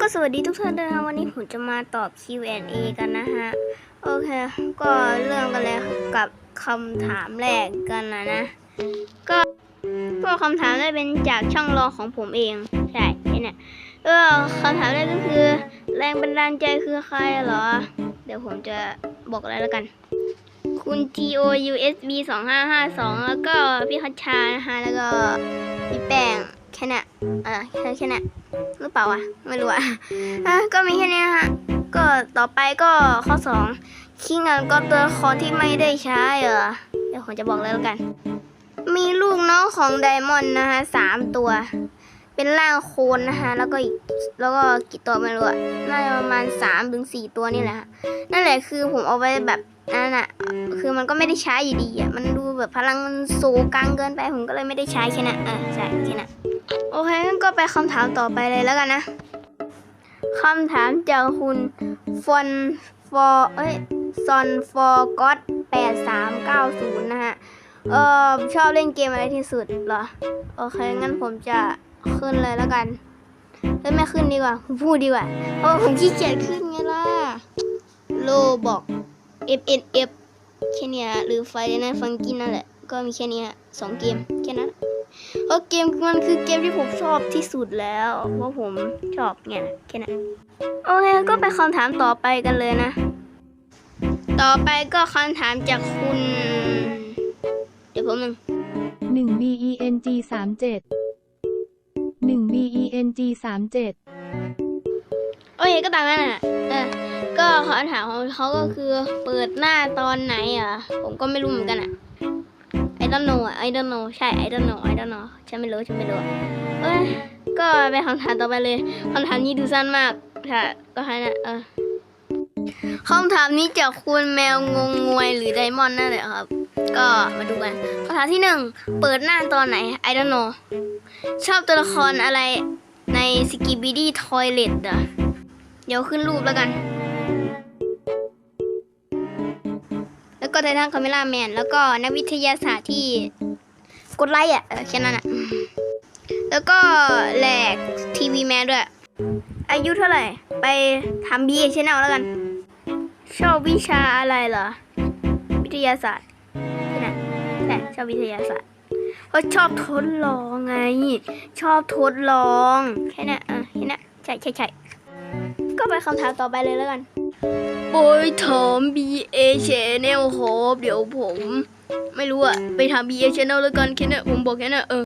ก็สวัสดีทุกท่านด้วยนะวันนี้ผมจะมาตอบ Q&A กันนะฮะ โอเค ก็เริ่มกันเลยกับคำถามแรกกันนะนะ ก็พวกคำถามได้เป็นจากช่องรองของผมเอง ใช่เนี้ยเออคำถามแรกก็คือ แรงบันดาลใจคือใครเหรอ เดี๋ยวผมจะบอกอะไรแล้วกัน คุณ G O U S B 2 5 5 2 แล้วก็พี่คัชชานะคะแล้วก็พี่แป้ง แค่นี้ยเออแค่แค่นี้หรือเปล่าวะไม่รู้อะอะก็มีแค่นี้ฮะก็ต่อไปก็ข้อสองคิงอันก็ตัวครที่ไม่ได้ใช้เหรอเดี๋ยวผมจะบอกเลยแล้วกัน มีลูกน้องของไดมอนด์นะคะสามตัว เป็นร่างโคลนนะคะแล้วก็อีกแล้วก็กี่ตัวไม่รู้อะน่าจะประมาณสามถึงสี่ตัวนี่แหละฮะนั่นแหละคือผมเอาไว้แบบนั่นอะคือมันก็ไม่ได้ใช้อยู่ดีอะมันดูแบบพลังมันสูงกลางเกินไปผมก็เลยไม่ได้ใช้แค่นั้นเออใช่แค่นั้น โอเคงั้นก็ไปคำถามต่อไปเลยแล้วกันนะคำถามจากคุณฟอนฟอเอ้ยซอนฟอร์ก็ตแปดสามเก้าศูนย์นะฮะ เออชอบเล่นเกมอะไรที่สุดเหรอ โอเค งั้นผมจะขึ้นเลยแล้วกันเฮ้ยไม่ขึ้นดีกว่า พูดดีกว่า เพราะผมขี้เกียจขึ้นไงล่ะ โลบอก FNF แค่นี้หรือไฟในฟังกินนั่นแหละ ก็มีแค่นี้สองเกม แค่นั้น เพราะเกมมันคือเกมที่ผมชอบที่สุดแล้ว เพราะผมชอบไงนะแค่นั้นโอเคก็ไปคำถามต่อไปกันเลยนะ ต่อไปก็คำถามจากคุณ เดี๋ยวผมหนึ่งหนึ่ง B E N G สามเจ็ดหนึ่ง B E N G สามเจ็ดโอเคก็ตามนั้นอะเออก็คำถามของเขาก็คือเปิดหน้าตอนไหนอะ ผมก็ไม่รู้เหมือนกันอะ I don't know อะ I don't know ใช่ I don't know I don't know ฉันไม่รู้ ฉันไม่รู้เอ้ยก็ไปคำถามต่อไปเลยคำถามนี้ดูสั้นมากค่ะก็ให้นะเออคำถามนี้จากคุณแมวงงงวยหรือไดมอนด์นั่นแหละครับ ก็มาดูกันคำถามที่หนึ่งเปิดหน้าตอนไหน I don't know ชอบตัวละครอะไรในสกิบิดี้ทอยเลตอะเดี๋ยวขึ้นรูปแล้วกัน ก็ไททันคาเมล่าแมนแล้วก็นักวิทยาศาสตร์ที่กดไลค์อะแค่นั้นอะ แล้วก็แหลกทีวีแมนด้วย อายุเท่าไหร่ ไปทำบีเอชแนลแล้วกัน ชอบวิชาอะไรเหรอ วิทยาศาสตร์ใช่ไหมใช่ชอบวิทยาศาสตร์เพราะชอบทดลองไง ชอบทดลอง แค่นั้นเออแค่นั้นใช่ใช่ใช่ก็ไปคำถามต่อไปเลยแล้วกัน โอ้ยถาม BA Channel ครับเดี๋ยวผมไม่รู้อะไปถาม BA Channel แล้วกันแค่นั้นผมบอกแค่นั้นเออ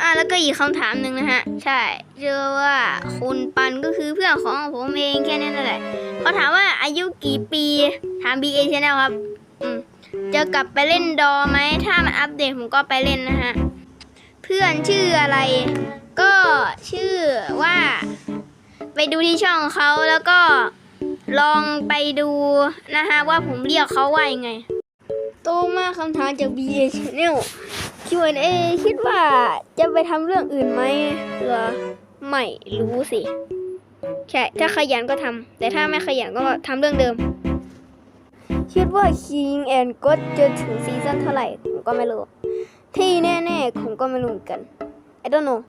อะแล้วก็อีกคำถามหนึ่งนะฮะ ใช่เชื่อว่าคุณปันก็คือเพื่อนของผมเองแค่นั้นนั่นแหละเขาถามว่าอายุกี่ปีถาม BA Channel ครับอืมจะกลับไปเล่นดอไหมถ้ามันอัปเดตผมก็ไปเล่นนะฮะเพื่อนชื่ออะไร ก็ชื่อว่า ไปดูที่ช่องเขาแล้วก็ ลองไปดูนะคะว่าผมเรียกเขาว่ายังไง โตมากคำถามจาก BA Channel Q&A คิดว่าจะไปทำเรื่องอื่นไหมเหรอไม่รู้สิ ใช่ ถ้าขยันก็ทำแต่ถ้าไม่ขยันก็ทำเรื่องเดิม คิดว่า King and God จะถึงซีซั่นเท่าไหร่ ผมก็ไม่รู้ ที่แน่ๆ ผมก็ไม่รู้เหมือนกัน I don't know